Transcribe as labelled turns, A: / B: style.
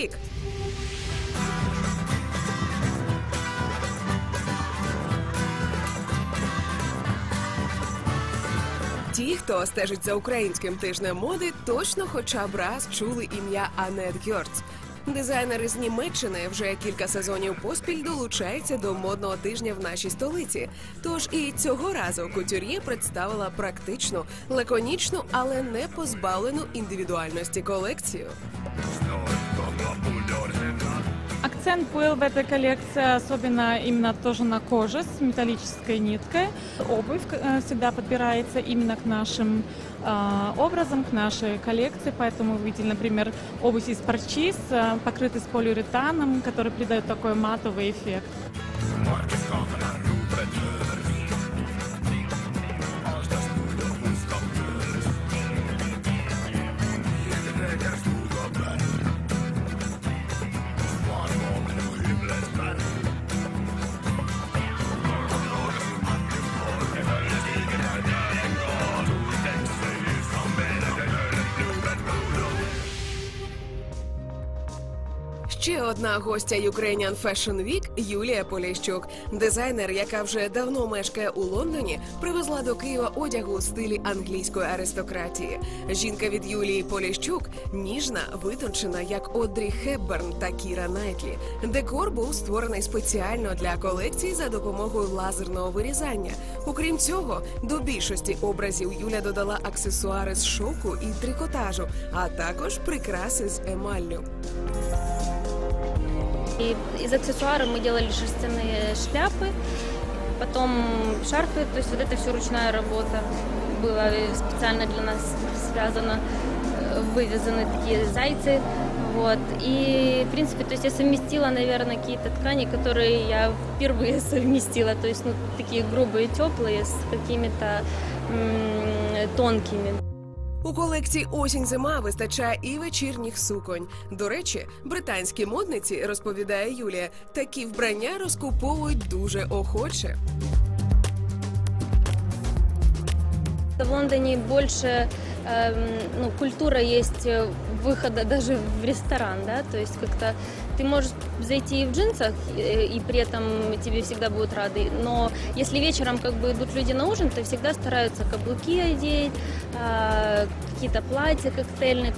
A: рік. Ті, хто стежить за українським тижнем моди, точно хоча б раз чули ім'я Анет Гьорц. Дизайнер із Німеччини вже кілька сезонів поспіль долучається до модного тижня в нашій столиці. Тож і цього разу кутюр'є представила практичну, лаконічну, але не позбавлену індивідуальності колекцію.
B: Акцент был в этой коллекции особенно именно тоже на коже с металлической ниткой. Обувь э, всегда подбирается именно к нашим э, образам, к нашей коллекции. Поэтому вы видели, например, обувь из парчис, э, покрытый с полиуретаном, который придает такой матовый эффект.
A: Ще одна гостя Ukrainian Fashion Week – Юлія Поліщук. Дизайнер, яка вже давно мешкає у Лондоні, привезла до Києва одягу у стилі англійської аристократії. Жінка від Юлії Поліщук ніжна, витончена, як Одрі Хепберн та Кіра Найтлі. Декор був створений спеціально для колекції за допомогою лазерного вирізання. Окрім цього, до більшості образів Юля додала аксесуари з шовку і трикотажу, а також прикраси з емаллю.
C: И из аксессуаров мы делали шерстяные шляпы, потом шарфы, то есть вот это все ручная работа была специально для нас связано, э, вывязаны такие зайцы, вот. И, в принципе, то есть я совместила, наверное, какие-то ткани, которые я впервые совместила, то есть, ну, такие грубые, теплые, с какими-то тонкими.
A: У колекції осінь-зима вистачає і вечірніх суконь. До речі, британські модниці, розповідає Юлія, такі вбрання розкуповують дуже охоче.
C: В Лондоні больше эм, ну, культура есть э, выхода даже в ресторан, да, то есть как-то ты можешь зайти и в джинсах, э, и при этом тебе всегда будут рады, но если вечером как бы идут люди на ужин, то всегда стараются каблуки одеть, а, какие-то платья коктейльные.